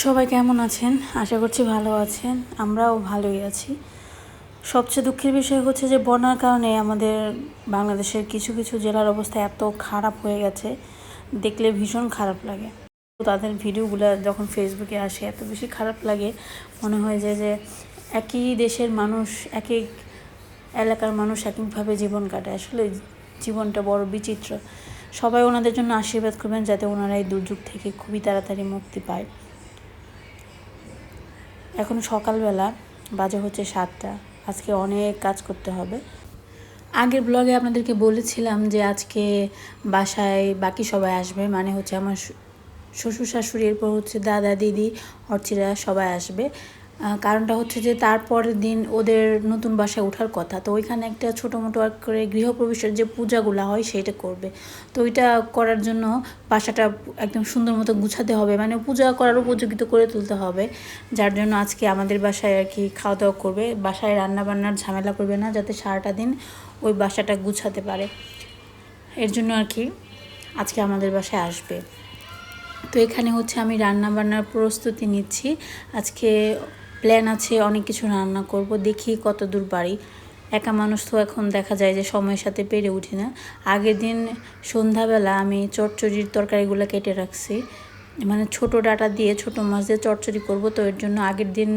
সবাই কেমন আছেন? আশা করছি ভালো আছেন। আমরাও ভালোই আছি। সবচেয়ে দুঃখের বিষয় হচ্ছে যে, বন্যার কারণে আমাদের বাংলাদেশের কিছু কিছু জেলার অবস্থা এত খারাপ হয়ে গেছে। দেখলে ভীষণ খারাপ লাগে। তাদের ভিডিওগুলো যখন ফেসবুকে আসে, এত বেশি খারাপ লাগে, মনে হয় যে যে একই দেশের মানুষ এক এক এলাকার মানুষ একইভাবে জীবন কাটায় আসলে জীবনটা বড় বিচিত্র। সবাই ওনাদের জন্য আশীর্বাদ করবেন যাতে ওনারা এই দুর্যোগ থেকে খুবই তাড়াতাড়ি মুক্তি পায়। এখন সকালবেলা বাজে হচ্ছে সাতটা। আজকে অনেক কাজ করতে হবে। আগের ব্লগে আপনাদেরকে বলেছিলাম যে আজকে বাসায় বাকি সবাই আসবে মানে হচ্ছে আমার শ্বশুর শাশুড়ি, এরপর হচ্ছে দাদা, দিদি অর্চিরা সবাই আসবে। কারণটা হচ্ছে যে তারপরের দিন ওদের নতুন বাসায় ওঠার কথা। তো ওইখানে একটা ছোটো মোটো করে গৃহপ্রবেশের যে পূজাগুলো হয় সেটা করবে। তো ওইটা করার জন্য বাসাটা একদম সুন্দর মতো গুছাতে হবে। মানে পূজা করার উপযোগিত করে তুলতে হবে। যার জন্য আজকে আমাদের বাসায় আর কি খাওয়া দাওয়া করবে। বাসায় রান্না বান্নার ঝামেলা করবে না, যাতে সারাটা দিন ওই বাসাটা গুছাতে পারে। এর জন্য আর কি আজকে আমাদের বাসায় আসবে। তো এখানে হচ্ছে আমি রান্না বান্নার প্রস্তুতি নিচ্ছি। আজকে প্ল্যান আছে, অনেক কিছু রান্না করব, দেখি কত দূর বাড়ি একা মানুষ তো এখন দেখা যায় যে সময়ের সাথে পেরে উঠি না। আগের দিন সন্ধ্যাবেলা আমি চটচড়ির তরকারিগুলো কেটে রাখছি। মানে ছোট ডাটা দিয়ে ছোট মাছ দিয়ে চটচড়ি করব, তো এর জন্য আগের দিন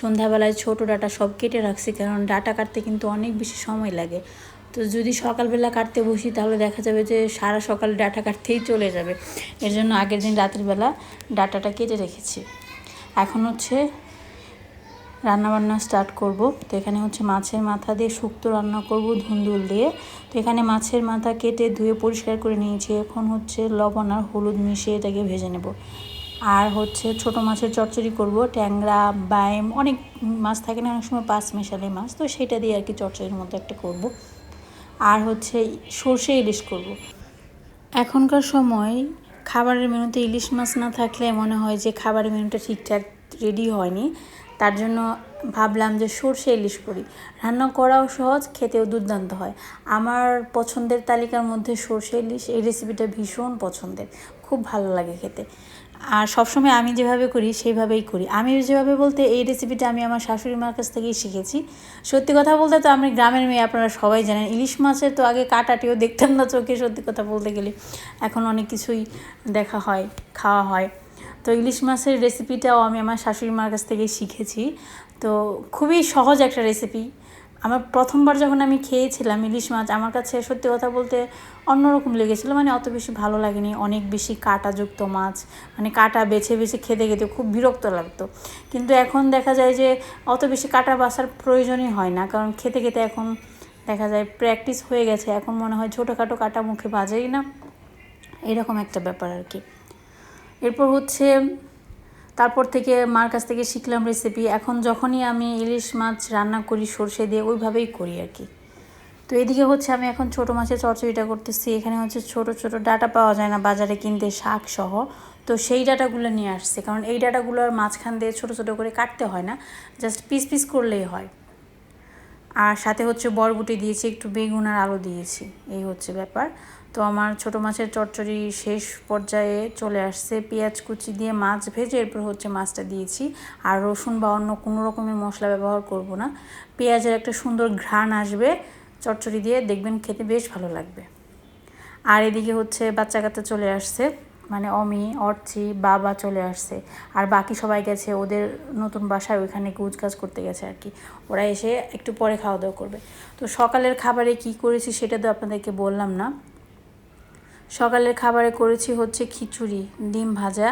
সন্ধ্যাবেলায় ছোট ডাটা সব কেটে রাখছি, কারণ ডাটা কাটতে কিন্তু অনেক বেশি সময় লাগে। তো যদি সকালবেলা কাটতে বসি, তাহলে দেখা যাবে যে সারা সকাল ডাটা কাটতেই চলে যাবে। এর জন্য আগের দিন রাতের বেলা ডাটাটা কেটে রেখেছি। এখন হচ্ছে রান্নাবান্না স্টার্ট করব। তো এখানে হচ্ছে মাছের মাথা দিয়ে শুক্তো রান্না করব ধুন্দুল দিয়ে। তো এখানে মাছের মাথা কেটে ধুয়ে পরিষ্কার করে নিয়েছি। এখন হচ্ছে লবণ আর হলুদ মিশিয়ে এটাকে ভেজে নেব। আর হচ্ছে ছোট মাছের চচ্চড়ি করব। ট্যাংরা, বাইম, অনেক মাছ থাকে না, অনেক সময় পাঁচ মেশালি মাছ। তো সেটা দিয়ে আর কি চচ্চড়ির মতো একটা করব। আর হচ্ছে সর্ষে ইলিশ করব। এখনকার সময় খাবারের মেনুতে ইলিশ মাছ না থাকলে মনে হয় যে খাবারের মেনুটা ঠিকঠাক রেডি হয়নি। তার জন্য ভাবলাম যে সর্ষে ইলিশ করি। রান্না করাও সহজ, খেতেও দুর্দান্ত হয়। আমার পছন্দের তালিকার মধ্যে সর্ষে ইলিশ, এই রেসিপিটা ভীষণ পছন্দের। খুব ভালো লাগে খেতে। আর সবসময় আমি যেভাবে করি, সেইভাবেই করি। আমি যেভাবে বলতে এই রেসিপিটা আমি আমার শাশুড়ি মার কাছ থেকেই শিখেছি। সত্যি কথা বলতে তো আমি গ্রামের মেয়ে, আপনারা সবাই জানেন। ইলিশ মাছের তো আগে কাটাটিও দেখতাম না চোখে, সত্যি কথা বলতে গেলে। এখন অনেক কিছুই দেখা হয়, খাওয়া হয়। তো ইলিশ মাছের রেসিপিটাও আমি আমার শাশুড়ি মার কাছ থেকেই শিখেছি। তো খুবই সহজ একটা রেসিপি। আমার প্রথমবার যখন আমি খেয়েছিলাম ইলিশ মাছ, আমার কাছে সত্যি কথা বলতে অন্যরকম লেগেছিলো মানে অত বেশি ভালো লাগেনি। অনেক বেশি কাঁটাযুক্ত মাছ মানে কাঁটা বেছে বেছে খেতে খেতে খুব বিরক্ত লাগতো। কিন্তু এখন দেখা যায় যে অত বেশি কাঁটা বাসার প্রয়োজনই হয় না, কারণ খেতে খেতে এখন দেখা যায় প্র্যাকটিস হয়ে গেছে। এখন মনে হয় ছোটোখাটো কাটা মুখে বাজেই না। এরকম একটা ব্যাপার আর কি। এরপর হচ্ছে তারপর থেকে মার কাছ থেকে শিখলাম রেসিপি এখন যখনই আমি ইলিশ মাছ রান্না করি সর্ষে দিয়ে, ওইভাবেই করি আর কি। তো এদিকে হচ্ছে আমি এখন ছোটো মাছের চচ্চড়িটা করতেছি। এখানে হচ্ছে ছোট ছোট ডাটা পাওয়া যায় না বাজারে কিনতে শাক সহ। তো সেই ডাটাগুলো নিয়ে আসছে। কারণ এই ডাটাগুলোর মাঝখান দিয়ে ছোটো ছোটো করে কাটতে হয় না। জাস্ট পিস পিস করলেই হয়। আর সাথে হচ্ছে বরবটি দিয়েছি, একটু বেগুন আর আলু দিয়েছি। এই হচ্ছে ব্যাপার। তো আমার ছোটো মাছের চচ্চড়ি শেষ পর্যায়ে চলে আসছে। পেঁয়াজ কুচি দিয়ে মাছ ভেজে এরপর হচ্ছে মাছটা দিয়েছি। আর রসুন বা অন্য কোনো রকমের মশলা ব্যবহার করব না। পেঁয়াজের একটা সুন্দর ঘ্রাণ আসবে চচ্চড়ি দিয়ে, দেখবেন খেতে বেশ ভালো লাগবে। আর এদিকে হচ্ছে বাচ্চা কাচ্চা চলে আসছে মানে অমি, অর্চি, বাবা চলে আসছে। আর বাকি সবাই গেছে, ওদের নতুন বাসায় ওইখানে কুচ কাজ করতে গেছে আর কি। ওরা এসে একটু পরে খাওয়া দাওয়া করবে। তো সকালের খাবারে কি করেছি সেটা তো আপনাদেরকে বললাম না। সকালের খাবারে করেছি হচ্ছে খিচুড়ি, ডিম ভাজা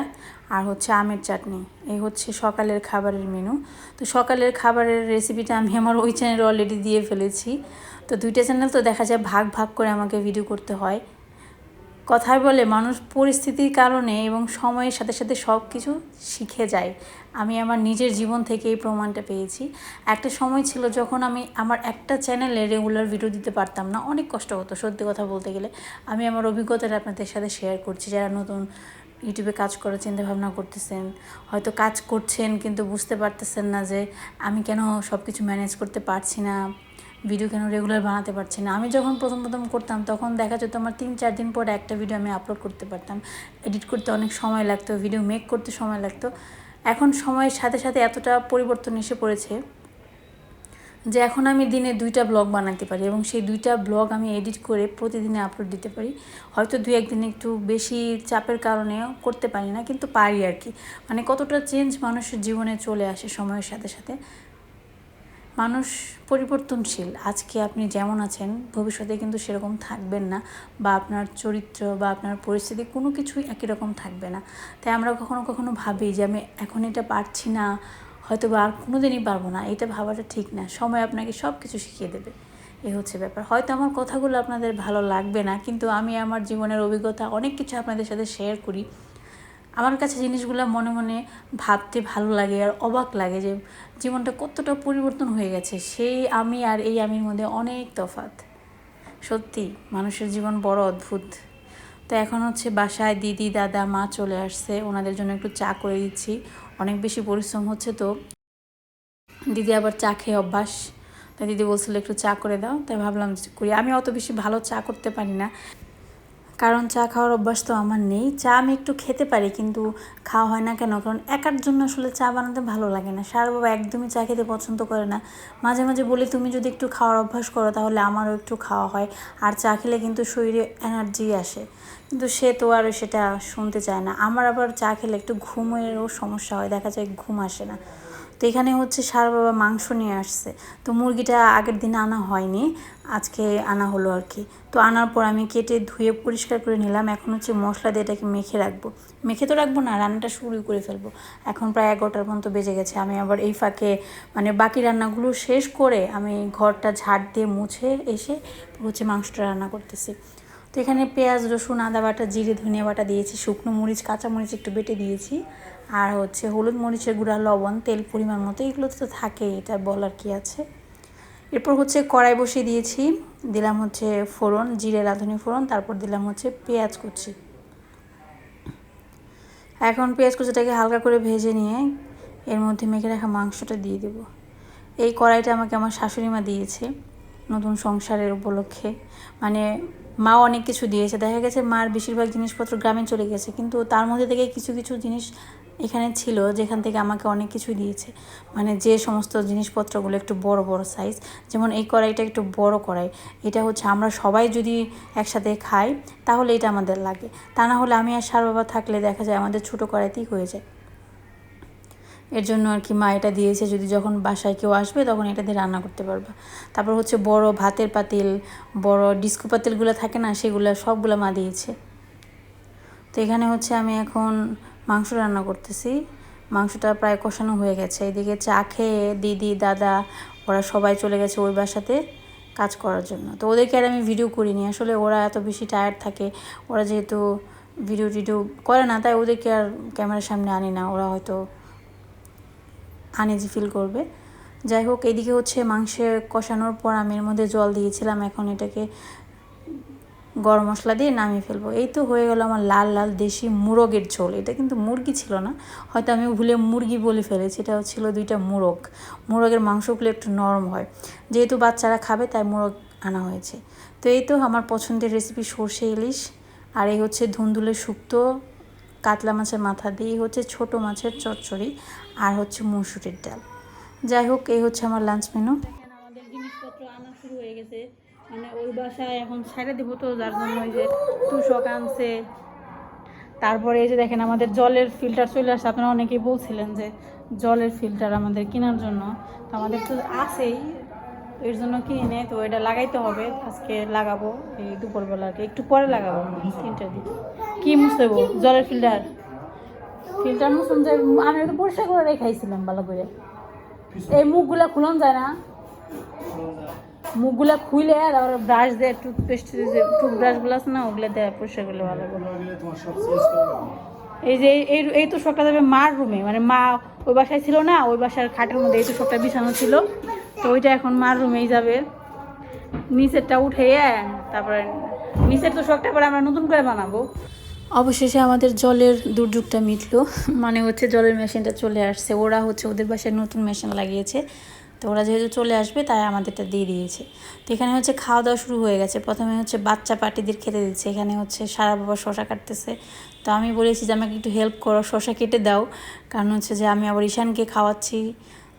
আর হচ্ছে আমের চাটনি। এই হচ্ছে সকালের খাবারের মেনু তো সকালের খাবারের রেসিপিটা আমি আমার ওই চ্যানেলে অলরেডি দিয়ে ফেলেছি। তো দুইটা চ্যানেল তো দেখা যায় ভাগ ভাগ করে আমাকে ভিডিও করতে হয়। কথায় বলে মানুষ পরিস্থিতির কারণে এবং সময়ের সাথে সাথে সব কিছু শিখে যায়। আমি আমার নিজের জীবন থেকে এই প্রমাণটা পেয়েছি। একটা সময় ছিল যখন আমি আমার একটা চ্যানেলে রেগুলার ভিডিও দিতে পারতাম না। অনেক কষ্ট হতো সত্যি কথা বলতে গেলে। আমি আমার অভিজ্ঞতাটা আপনাদের সাথে শেয়ার করছি। যারা নতুন ইউটিউবে কাজ করার চিন্তা ভাবনা করতেছেন, হয়তো কাজ করছেন কিন্তু বুঝতে পারতেছেন না যে আমি কেন সব কিছু ম্যানেজ করতে পারছি না। ভিডিও কেন রেগুলার বানাতে পারছি না। আমি যখন প্রথম প্রথম করতাম, তখন দেখা যেত আমার তিন চার দিন পরে একটা ভিডিও আমি আপলোড করতে পারতাম। এডিট করতে অনেক সময় লাগতো ভিডিও মেক করতে সময় লাগতো। এখন সময়ের সাথে সাথে এতটা পরিবর্তন এসে পড়েছে যে এখন আমি দিনে দুইটা ব্লগ বানাতে পারি এবং সেই দুইটা ব্লগ আমি এডিট করে প্রতিদিনে আপলোড দিতে পারি। হয়তো দুই একদিন একটু বেশি চাপের কারণে করতে পারি না, কিন্তু পারি আর কি। মানে কতটা চেঞ্জ মানুষের জীবনে চলে আসে সময়ের সাথে সাথে। মানুষ পরিবর্তনশীল। আজকে আপনি যেমন আছেন, ভবিষ্যতে কিন্তু সেরকম থাকবেন না বা আপনার চরিত্র বা আপনার পরিস্থিতি কোনো কিছুই একই রকম থাকবে না। তাই আমরা কখনো কখনো ভাবি যে আমি এখন এটা পারছি না হয়তো বা আর কোনো দিনই পারব না, এটা ভাবাটা ঠিক না। সময় আপনাকে সব কিছু শিখিয়ে দেবে। এ হচ্ছে ব্যাপার। হয়তো আমার কথাগুলো আপনাদের ভালো লাগবে না, কিন্তু আমি আমার জীবনের অভিজ্ঞতা, অনেক কিছু আপনাদের সাথে শেয়ার করি। আমার কাছে জিনিসগুলো মনে মনে ভাবতে ভালো লাগে আর অবাক লাগে যে জীবনটা কতটা পরিবর্তন হয়ে গেছে। সেই আমি আর এই আমির মধ্যে অনেক তফাৎ। সত্যি, মানুষের জীবন বড় অদ্ভুত। তো এখন হচ্ছে বাসায় দিদি, দাদা, মা চলে আসছে, ওনাদের জন্য একটু চা করে দিচ্ছি। অনেক বেশি পরিশ্রম হচ্ছে তো। দিদি আবার চা খেয়ে অভ্যাস। তাই দিদি বলছিল একটু চা করে দাও। তাই ভাবলাম করি। আমি অত বেশি ভালো চা করতে পারি না। কারণ চা খাওয়ার অভ্যাস তো আমার নেই। চা আমি একটু খেতে পারি কিন্তু খাওয়া হয় না কেন? কারণ একার জন্য আসলে চা বানাতে ভালো লাগে না। সার বাবা একদমই চা খেতে পছন্দ করে না। মাঝে মাঝে বলি, তুমি যদি একটু খাওয়ার অভ্যাস করো তাহলে আমারও একটু খাওয়া হয়। আর চা খেলে কিন্তু শরীরে এনার্জি আসে। কিন্তু সে তো আর সেটা শুনতে চায় না। আমার আবার চা খেলে একটু ঘুমেরও সমস্যা হয়। দেখা যায় ঘুম আসে না। তো এখানে হচ্ছে সার বাবা মাংস নিয়ে আসছে। তো মুরগিটা আগের দিন আনা হয়নি, আজকে আনা হলো আর কি। তো আনার পর আমি কেটে ধুয়ে পরিষ্কার করে নিলাম। এখন হচ্ছে মশলা দিয়ে এটাকে মেখে রাখব। মেখে তো রাখব না, রান্নাটা শুরু করে ফেলব। এখন প্রায় এগারোটার পর্যন্ত বেজে গেছে। আমি আবার এই ফাঁকে মানে বাকি রান্নাগুলো শেষ করে আমি ঘরটা ঝাড় দিয়ে মুছে এসে হচ্ছে মাংসটা রান্না করতেছি। তো এখানে পেঁয়াজ, রসুন, আদা বাটা, জিরে, ধনিয়া বাটা দিয়েছি, শুকনো মরিচ, কাঁচা মরিচ একটু বেটে দিয়েছি। আর হচ্ছে হলুদ মরিচের গুঁড়া, লবণ, তেল পরিমাণ মতো এগুলো তো থাকেই এটা বলার কি আছে। এরপর হচ্ছে কড়াই বসিয়ে দিয়েছি, দিলাম হচ্ছে ফোড়ন, জিরে, রাঁধুনি ফোড়ন, তারপর দিলাম হচ্ছে পেঁয়াজ কুচি। এখন পেঁয়াজ কুচিটাকে হালকা করে ভেজে নিয়ে এর মধ্যে মেখে রাখা মাংসটা দিয়ে দেব। এই কড়াইটা আমাকে আমার শাশুড়ি মা দিয়েছে, নতুন সংসারের উপলক্ষে। মানে মা অনেক কিছু দিয়েছে। দেখা গেছে মার বেশিরভাগ জিনিসপত্র গ্রামে চলে গেছে, কিন্তু তার মধ্যে থেকে কিছু কিছু জিনিস এখানে ছিল যেখান থেকে আমাকে অনেক কিছু দিয়েছে। মানে যে সমস্ত জিনিসপত্রগুলো একটু বড় বড় সাইজ যেমন এই কড়াইটা একটু বড় কড়াই, এটা হচ্ছে আমরা সবাই যদি একসাথে খাই, তাহলে এটা আমাদের লাগে। তা না হলে আমি আর সার বাবা থাকলে দেখা যায় আমাদের ছোটো কড়াইতেই হয়ে যায়। এর জন্য আর কি মা এটা দিয়েছে, যদি যখন বাসায় কেউ আসবে তখন এটা দিয়ে রান্না করতে পারবা। তারপর হচ্ছে বড় ভাতের পাতিল, বড় ডিস্কো পাতিলগুলো থাকে না, সেগুলো সবগুলো মা দিয়েছে। তো এখানে হচ্ছে আমি এখন মাংস রান্না করতেছি। মাংসটা প্রায় কষানো হয়ে গেছে। এদিকে চা খেয়ে দিদি, দাদা, ওরা সবাই চলে গেছে ওই বাসাতে কাজ করার জন্য। তো ওদেরকে আর আমি ভিডিও করিনি। আসলে ওরা এত বেশি টায়ার্ড থাকে, ওরা যেহেতু ভিডিও টিডিও করে না, তাই ওদেরকে আর ক্যামেরার সামনে আনি না। ওরা হয়তো আনইজি ফিল করবে। যাই হোক এদিকে হচ্ছে মাংসের কষানোর পর আমি এর মধ্যে জল দিয়েছিলাম। এখন এটাকে গরম মশলা দিয়ে নামিয়ে ফেলব। এই তো হয়ে গেল আমার লাল লাল দেশি মুরগের ঝোল। এটা কিন্তু মুরগি ছিল না। হয়তো আমি ভুলে মুরগি বলে ফেলেছি। এটা ছিল দুইটা মুরগ। মুরগের মাংসগুলো একটু নরম হয়। যেহেতু বাচ্চারা খাবে, তাই মুরগ আনা হয়েছে। তো এই তো আমার পছন্দের রেসিপি সর্ষে ইলিশ। আর এই হচ্ছে ধুন্দুলের শুক্তো। কাতলা মাছের মাথা দিয়ে হচ্ছে ছোট মাছের চচ্চড়ি আর হচ্ছে মুসুরির ডাল। যাই হোক, এই হচ্ছে আমার লাঞ্চ মেনু আমাদের জিনিসপত্র আনা শুরু হয়ে গেছে। মানে ওই বাসায় এখন ছেড়ে দেবো তো, যার জন্য ওই যে তুষক আনছে। তারপরে এই যে দেখেন, আমাদের জলের ফিল্টার চলে আসছে। আপনারা অনেকেই বলছিলেন যে জলের ফিল্টার আমাদের কেনার জন্য। তো আমাদের তো আছেই এর জন্য কিনে, তো এটা লাগাইতে হবে। আজকে লাগাবো, এই দুপুরবেলা আর কি। একটু পরে লাগাবো, তিনটার দিকে। কি মুছতে জলের ফিল্টার ফিল্টার মুছুন যে আমি একটু পরিষ্কার করে রেখাইছিলাম ভালো করে। এই মুখগুলা খুলন যায় না। মুখগুলা খুলে তারপরে ব্রাশ দিয়ে টুথপেস্ট যে টুথব্রাশগুলো আছে না, ওগুলো দেয় পরিষ্কার করলে ভালো করে এই যে এই এই তো শখটা যাবে মার রুমে মানে মা ওই বাসায় ছিল না, ওই বাসার খাটের মধ্যে এই তো শখটা বিছানো ছিল। তো ওইটা এখন মার রুমেই যাবে। নিচেরটা উঠে, তারপরে নিচের তো শখটা পরে আমরা নতুন করে বানাবো। অবশেষে আমাদের জলের দুর্যোগটা মিটলো। মানে হচ্ছে জলের মেশিনটা চলে আসছে। ওরা হচ্ছে ওদের বাসায় নতুন মেশিন লাগিয়েছে। তো ওরা যেহেতু চলে আসবে, তাই আমাদেরটা দিয়ে দিয়েছে। তো এখানে হচ্ছে খাওয়া দাওয়া শুরু হয়ে গেছে। প্রথমে হচ্ছে বাচ্চা পার্টিদের খেতে দিচ্ছে। এখানে হচ্ছে সারা বাবা শশা কাটতেছে। তো আমি বলেছি যে, আমাকে একটু হেল্প করো, শশা কেটে দাও। কারণ হচ্ছে যে, আমি আবার ঈশানকে খাওয়াচ্ছি।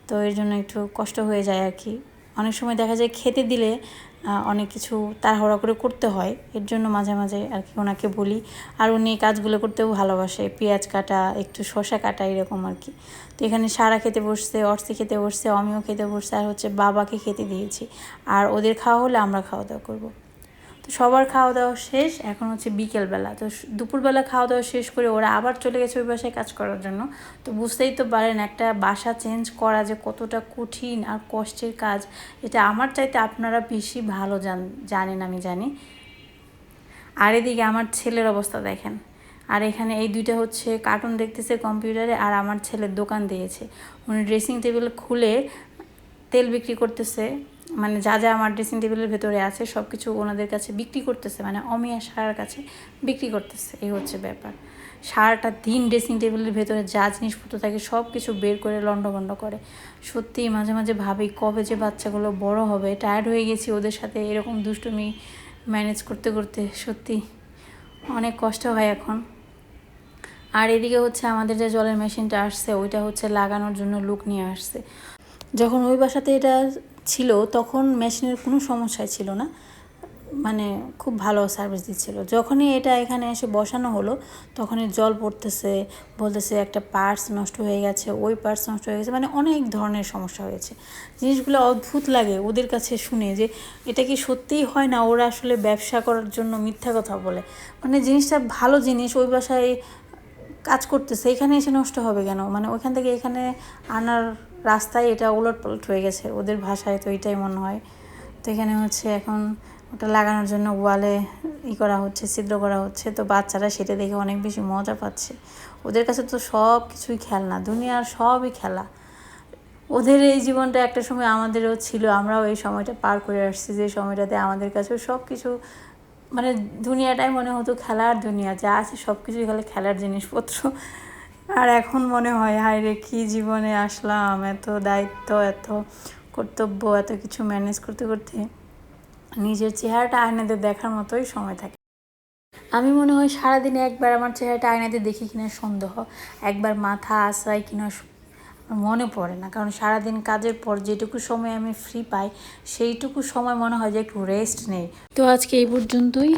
তো এর জন্য একটু কষ্ট হয়ে যায় আর কি। অনেক সময় দেখা যায় খেতে দিলে অনেক কিছু তাড়াহুড়া করে করতে হয়। এর জন্য মাঝে মাঝে আর কি ওনাকে বলি। আর উনি কাজগুলো করতেও ভালোবাসে। পেঁয়াজ কাটা, একটু শশা কাটা এরকম আর কি। তো এখানে সারা খেতে বসছে, অর্সি খেতে বসছে অমিও খেতে বসছে। আর হচ্ছে বাবাকে খেতে দিয়েছি। আর ওদের খাওয়া হলে আমরা খাওয়া দাওয়া করব। তো সবার খাওয়া দাওয়া শেষ, এখন হচ্ছে বিকেলবেলা। তো দুপুরবেলা খাওয়া দাওয়া শেষ করে ওরা আবার চলে গেছে ওই বাসায় কাজ করার জন্য। তো বুঝতেই তো পারেন একটা বাসা চেঞ্জ করা যে কতটা কঠিন আর কষ্টের কাজ, এটা আমার চাইতে আপনারা বেশি ভালো জান জানেন, আমি জানি। আর এদিকে আমার ছেলের অবস্থা দেখেন। আর এখানে এই দুইটা হচ্ছে কার্টুন দেখতেছে কম্পিউটারে আর আমার ছেলের দোকান দিয়েছে। উনি ড্রেসিং টেবিল খুলে তেল বিক্রি করতেছে। মানে যা যা আমার ড্রেসিং টেবিলের ভেতরে আছে সব কিছু ওনাদের কাছে বিক্রি করতেছে মানে অমিয়া সারার কাছে বিক্রি করতেছে, এই হচ্ছে ব্যাপার। সারাটা দিন ড্রেসিং টেবিলের ভেতরে যা জিনিসপত্র থাকে সব কিছু বের করে লণ্ডভণ্ড করে। সত্যি মাঝে মাঝে ভাবি, কবে যে বাচ্চাগুলো বড় হবে টায়ার্ড হয়ে গেছি ওদের সাথে এরকম দুষ্টুমি ম্যানেজ করতে করতে, সত্যি অনেক কষ্ট হয় এখন। আর এদিকে হচ্ছে আমাদের যে জলের মেশিনটা আসছে, ওইটা হচ্ছে লাগানোর জন্য লুক নিয়ে আসছে। যখন ওই বাসাতে এটা ছিল, তখন মেশিনের কোনো সমস্যাই ছিল না। মানে খুব ভালো সার্ভিস দিচ্ছিল। যখনই এটা এখানে এসে বসানো হলো, তখনই জল পড়তেছে, বলতেছে একটা পার্টস নষ্ট হয়ে গেছে, ওই পার্টস নষ্ট হয়ে গেছে মানে অনেক ধরনের সমস্যা হয়েছে। জিনিসগুলো অদ্ভুত লাগে ওদের কাছে শুনে যে, এটা কি সত্যিই হয় না ওরা আসলে ব্যবসা করার জন্য মিথ্যা কথা বলে? মানে জিনিসটা ভালো জিনিস, ওই বাসায় কাজ করতেছে, এখানে এসে নষ্ট হবে কেন? মানে ওইখান থেকে এখানে আনার রাস্তায় এটা উলট পালট হয়ে গেছে, ওদের ভাষায় তো এটাই মনে হয়। তো এখানে হচ্ছে এখন ওটা লাগানোর জন্য ওয়ালে ই করা হচ্ছে, ছিদ্র করা হচ্ছে, তো বাচ্চারা সেটা দেখে অনেক বেশি মজা পাচ্ছে। ওদের কাছে তো সব কিছুই খেলনা, দুনিয়ার সবই খেলা। ওদের এই জীবনটা একটা সময় আমাদেরও ছিল, আমরাও এই সময়টা পার করে আসছি, যে সময়টাতে আমাদের কাছেও সব কিছু মানে দুনিয়াটাই মনে হতো খেলার দুনিয়া, যা আছে সব কিছুই খালি খেলার জিনিসপত্র। আর এখন মনে হয়, হায় রে, কী জীবনে আসলাম, এত দায়িত্ব, এত কর্তব্য, এত কিছু ম্যানেজ করতে করতে নিজের চেহারাটা আয়নাতে দেখার মতোই সময় থাকে। আমি মনে হয় সারাদিনে একবার আমার চেহারাটা আয়নাতে দেখি কিনা সন্দেহ। একবার মাথা আশ্রায় কিনা মনে পড়ে না। কারণ সারাদিন কাজের পর যেটুকু সময় আমি ফ্রি পাই, সেইটুকু সময় মনে হয় যে একটু রেস্ট নেই। তো আজকে এই পর্যন্তই।